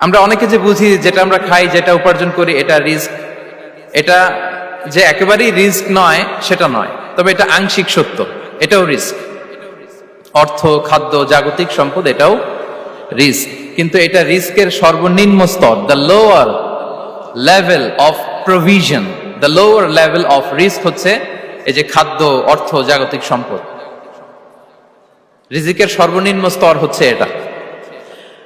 আমরা অনেকে যে বুঝি যেটা আমরা খাই, যেটা উপার্জন করি, এটা রিস্ক। এটা যে একেবারেই রিস্ক নয়, সেটা নয়। তবে এটা আংশিক সত্য, এটাও রিস্ক। অর্থ, খাদ্য, জাগতিক সম্পদ, এটাও রিস্ক। কিন্তু এটা রিস্কের সর্বনিম্ন স্তর the lower level of provision the lower level of risk হচ্ছে এই যে খাদ্য, অর্থ, জাগতিক সম্পদ। রিজিকের সর্বনিম্ন স্তর হচ্ছে এটা।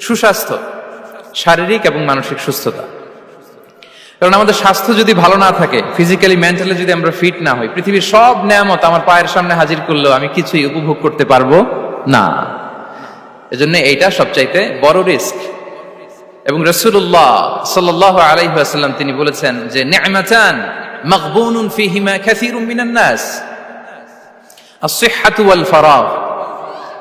সুস্বাস্থ্য, শারীরিক এবং মানসিক সুস্থতা। কারণ আমাদের স্বাস্থ্য যদি ভালো না থাকে ফিজিক্যালি মেন্টালি যদি আমরা ফিট না হই, পৃথিবীর সব নেয়ামত আমার পায়ের সামনে হাজির করলেও আমি কিছুই উপভোগ করতে পারব না। এজন্য এইটা সবচাইতে বড় রিস্ক। এবং রসুল্লাহ সাল্লাহ আলাইহাল্লাম তিনি বলেছেন যে, নি'মাতান মাগবুনুন ফিহিমা মিনান নাস। wal faragh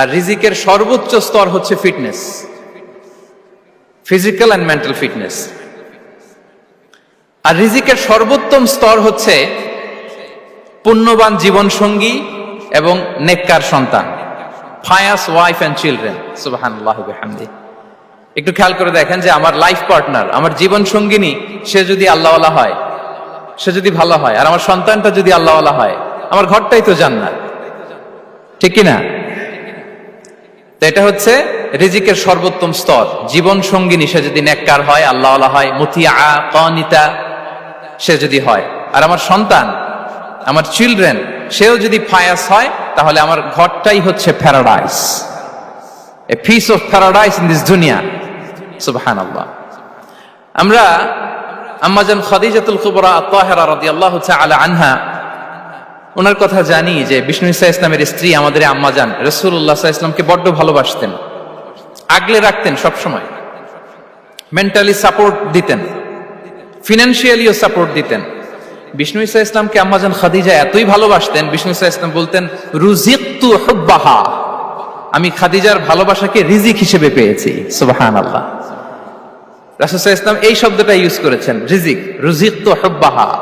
আর রিজিকের সর্বোচ্চ স্তর হচ্ছে fitness. Physical and mental fitness. আর রিজিকের সর্বোত্তম স্তর হচ্ছে পুণ্যবান জীবন সঙ্গী এবং নেককার সন্তান। ফায়াস ওয়াইফ অ্যান্ড চিলড্রেন হামদি একটু খেয়াল করে দেখেন যে আমার লাইফ পার্টনার আমার জীবন সঙ্গিনী সে যদি আল্লাহওয়ালা হয়, সে যদি ভালো হয়, আর আমার সন্তানটা যদি আল্লাহওয়ালা হয়, আমার ঘরটাই তো জান্নাত। ঠিক কিনা? তো এটা হচ্ছে রিজিকের সর্বোত্তম স্তর। জীবন সঙ্গিনী, সে যদি নেককার হয়, আল্লাহওয়ালা হয় মুতিয়া কনিতা, সে যদি হয়। আর আমার সন্তান, আমার চিলড্রেন, সেও যদি ফায়াস হয়, তাহলে আমার ঘরটাই হচ্ছে paradise a piece of paradise in this দুনিয়া সুবহান আল্লাহ আমরা আম্মাজান খাদিজাতুল কুবরা আত্মাহেরা রাদিয়াল্লাহু তাআলা আনহা ওনার কথা জানি যে বিষ্ণু ইসা ইসলামের স্ত্রী আমাদের আম্মাজান রসুল্লাহ ইসলামকে বড্ড ভালোবাসতেন। আগলে রাখতেন সবসময়। মেন্টালি সাপোর্ট দিতেন। ফিনান্সিয়ালিও সাপোর্ট দিতেন। বিষ্ণু ইসা ইসলামকে আম্মাজান খাদিজা এতই ভালোবাসতেন, বিষ্ণু ইসা ইসলাম বলতেন রুজিকতু হুব্বাহা। আমি খাদিজার ভালোবাসাকে রিজিক হিসেবে পেয়েছি। সুবহান আল্লাহ রাসুসা ইসলাম এই শব্দটা ইউজ করেছেন, রিজিক। রুজিকতু হুব্বাহা।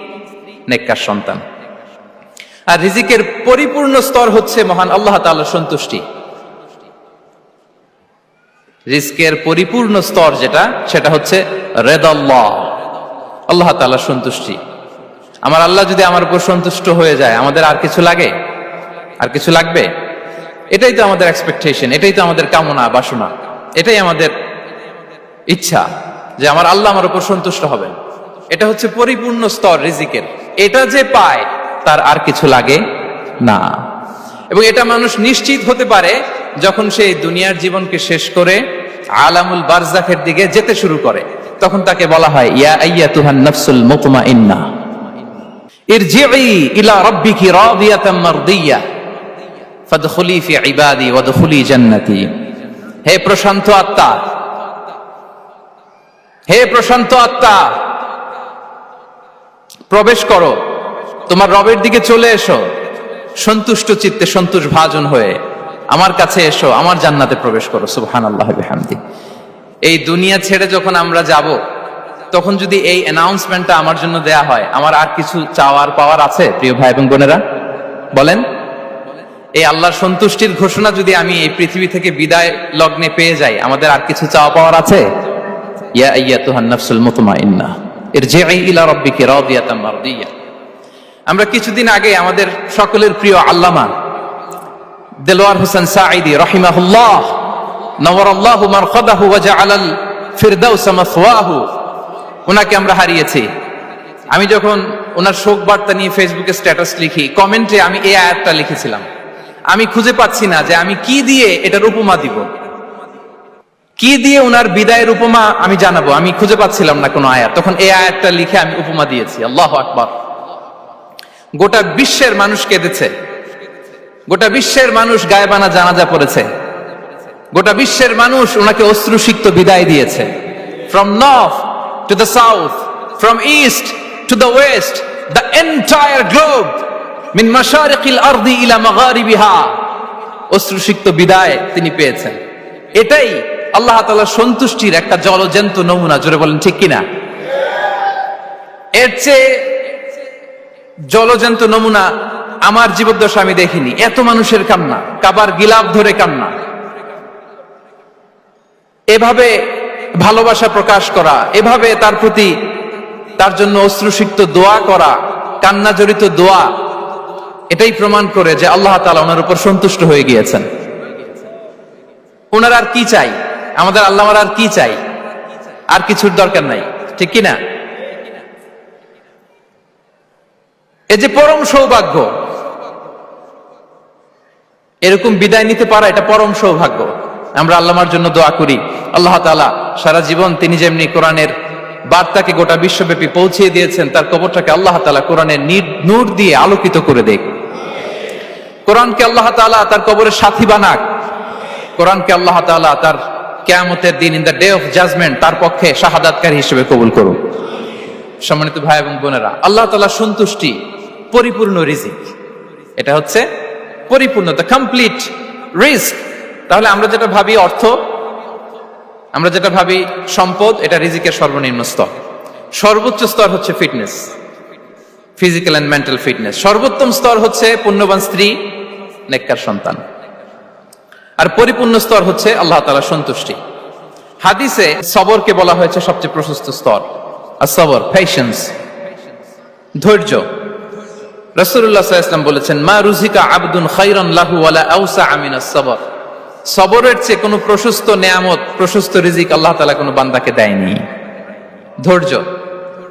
নেককার সন্তান। আর রিজিকের পরিপূর্ণ স্তর হচ্ছে মহান আল্লাহ তাআলার সন্তুষ্টি। রিস্কের পরিপূর্ণ স্তর যেটা, সেটা হচ্ছে রেদাল্লাহ, আল্লাহ তাআলার সন্তুষ্টি। আমার আল্লাহ যদি আমার উপর সন্তুষ্ট হয়ে যায়, আমাদের আর কিছু লাগে? আর কিছু লাগবে? এটাই তো আমাদের এক্সপেকটেশন এটাই তো আমাদের কামনা, বাসনা। এটাই আমাদের ইচ্ছা, যে আমার আল্লাহ আমার উপর সন্তুষ্ট হবেন। এটা হচ্ছে পরিপূর্ণ স্তর রিজিকের। এটা যে পায়, তার আর কিছু লাগে না। এবং এটা মানুষ নিশ্চিত হতে পারে যখন সে দুনিয়ার জীবনকে শেষ করে আলামুল বারজাখের দিকে যেতে শুরু করে। তখন তাকে বলা হয়, ইয়া আইয়া তুহান নফসুল মুতমা ইন্না ইরজিই ইলা রাব্বিকি রাদিয়াতাম মারদিয়া। ফাদখুলি ফি ইবাদি ওয়াদখুলি জান্নাতি। হে প্রশান্ত আত্মা, হে প্রশান্ত আত্মা প্রবেশ করো। তোমার রবের দিকে চলে এসো। সন্তুষ্ট চিত্তে সন্তোষ ভাজন হয়ে আমার কাছে এসো, আমার জান্নাতে প্রবেশ করো। সুবহান আল্লাহ এই দুনিয়া ছেড়ে যখন আমরা যাব, তখন যদি এই অ্যানাউন্সমেন্টটা আমার জন্য দেয়া হয়, আমার আর কিছু চাওয়ার পাওয়ার আছে, প্রিয় ভাই এবং বোনেরা? বলেন। এই আল্লাহর সন্তুষ্টির ঘোষণা যদি আমি এই পৃথিবী থেকে বিদায় লগ্নে পেয়ে যাই, আমাদের আর কিছু চাওয়া পাওয়ার আছে? ইয়া আইয়াতুহান নাফসুল মুতমাইন্না। ইরজিই ইলা রাব্বিকি রাদিয়াতাম মারদিয়া। আমরা কিছুদিন আগে আমাদের সকলের প্রিয় আল্লামা দেলোয়ার হোসেন সাঈদি রাহিমাহুল্লাহ নওয়ারাল্লাহু মারকাদাহু ওয়া জাআলাল ফিরদাউস মাসওয়াহু ওনাকে আমরা হারিয়েছি। আমি যখন ওনার শোক বার্তা নিয়ে ফেসবুকে স্ট্যাটাস লিখি, কমেন্টে আমি এই আয়াতটা লিখেছিলাম। আমি খুঁজে পাচ্ছি না যে আমি কি দিয়ে এটার উপমা দিব। কি দিয়ে ওনার বিদায়ের উপমা আমি জানাব? আমি খুঁজে পাচ্ছিলাম না কোনো আয়াত। তখন এই আয়াতটা লিখে আমি উপমা দিয়েছি। আল্লাহ আকবার। গোটা বিশ্বের মানুষ কেঁদেছে। গোটা বিশ্বের মানুষ গায়েবানা জানাজা পড়েছে। গোটা বিশ্বের মানুষ ওনাকে অশ্রুসিক্ত বিদায় দিয়েছে। From north to the south from east to the west the entire globe মিন মাশারিকিল আরদি ইলা মাগারিবিহা অশ্রুসিক্ত বিদায় তিনি পেয়েছেন। এটাই আল্লাহ তাআলার সন্তুষ্টির একটা জলজন্ত নমুনা, জোরে বলেন, ঠিক কিনা? এর চেয়ে জলজন্ত নমুনা আমার জীবদ্দশা আমি দেখিনি। এত মানুষের কান্না, কাবার গিলাপ ধরে কান্না। এভাবে ভালোবাসা প্রকাশ করা, এভাবে তার প্রতি তার জন্য অশ্রুসিক্ত দোয়া করা কান্না জড়িত দোয়া, এটাই প্রমাণ করে যে আল্লাহ তালা ওনার উপর সন্তুষ্ট হয়ে গিয়েছেন। ওনার আর কি চাই? আমাদের আল্লাহ আর কি চাই? আর কিছুর দরকার নাই। ঠিক কিনা এ যে পরম সৌভাগ্য, এরকম বিদায় নিতে পারা এটা পরম সৌভাগ্য। আমরা আল্লামার জন্য দোয়া করি। আল্লাহ তালা সারা জীবন তিনি যেমনি কোরআনের বার্তাকে গোটা বিশ্বব্যাপী পৌঁছিয়ে দিয়েছেন, তার কবরটাকে আল্লাহ তালা কোরআনের নূর দিয়ে আলোকিত করে দেখ কোরআনকে আল্লাহ তালা তার কবরের সাথী বানাক। কোরআনকে আল্লাহ তালা তার কেয়ামতের দিন in the day of judgement তার পক্ষে শাহাদাতকারী হিসেবে কবুল করুন। সম্মানিত ভাই এবং বোনেরা, আল্লাহ তালা সন্তুষ্টি, পরিপূর্ণ রিজিক। এটা হচ্ছে পরিপূর্ণ দ্য কমপ্লিট রিস্ক তাহলে আমরা যেটা ভাবি অর্থ, আমরা যেটা ভাবি সম্পদ, এটা রিজিকের সর্বনিম্ন স্তর। সর্বোচ্চ স্তর হচ্ছে fitness physical and mental fitness সর্বোত্তম স্তর হচ্ছে পুণ্যবান স্ত্রী, নেককার সন্তান। আর পরিপূর্ণ স্তর হচ্ছে আল্লাহ তালা সন্তুষ্টি। হাদিসে সবরকে বলা হয়েছে সবচেয়ে প্রশস্ত স্তর। আর সবর পেশেন্স ধৈর্য রসুল্লাহ ইসলাম বলেছেন, মা রুজিকা আব্দুন খাইরন লাহু ওয়ালা আউসা আমিনা সবর। সবরের চেয়ে কোনো প্রশস্ত নেয়ামত, প্রশস্ত রিজিক আল্লাহ তালা কোনো বান্দাকে দেয়নি। ধৈর্য।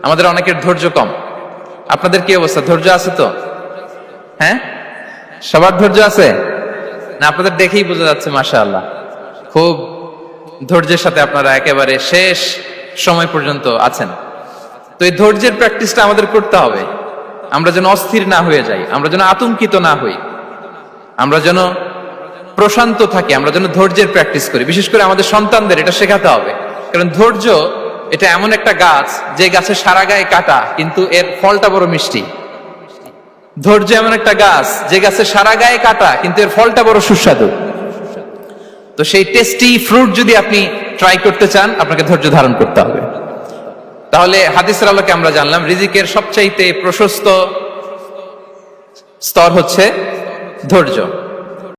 আমাদের অনেকের ধৈর্য কম। আপনাদের কি অবস্থা? ধৈর্য আছে তো? হ্যাঁ? সবার ধৈর্য আছে? না, আপনাদের দেখেই বোঝা যাচ্ছে মাসা আল্লাহ খুব ধৈর্যের সাথে আপনারা একেবারে শেষ সময় পর্যন্ত আছেন। তো এই ধৈর্যের প্র্যাকটিসটা আমাদের করতে হবে। আমরা যেন অস্থির না হয়ে যাই, আমরা যেন আতঙ্কিত না হই। আমরা যেন প্রশান্ত থাকি, আমরা যেন ধৈর্যের প্র্যাকটিস করি। বিশেষ করে আমাদের সন্তানদের এটা শেখাতে হবে। কারণ ধৈর্য, এটা এমন একটা গাছ, যে গাছে সারা গায়ে কাটা, কিন্তু এর ফলটা বড় মিষ্টি। ধৈর্য এমন একটা গাছ, যে গাছে সারা গায়ে কাটা, কিন্তু এর ফলটা বড় সুস্বাদু। তো সেই টেস্টি ফ্রুট যদি আপনি ট্রাই করতে চান, আপনাকে ধৈর্য ধারণ করতে হবে। তাহলে হাদিসের আলোকে আমরা জানলাম, রিজিকের সবচাইতে প্রশস্ত স্তর হচ্ছে ধৈর্য।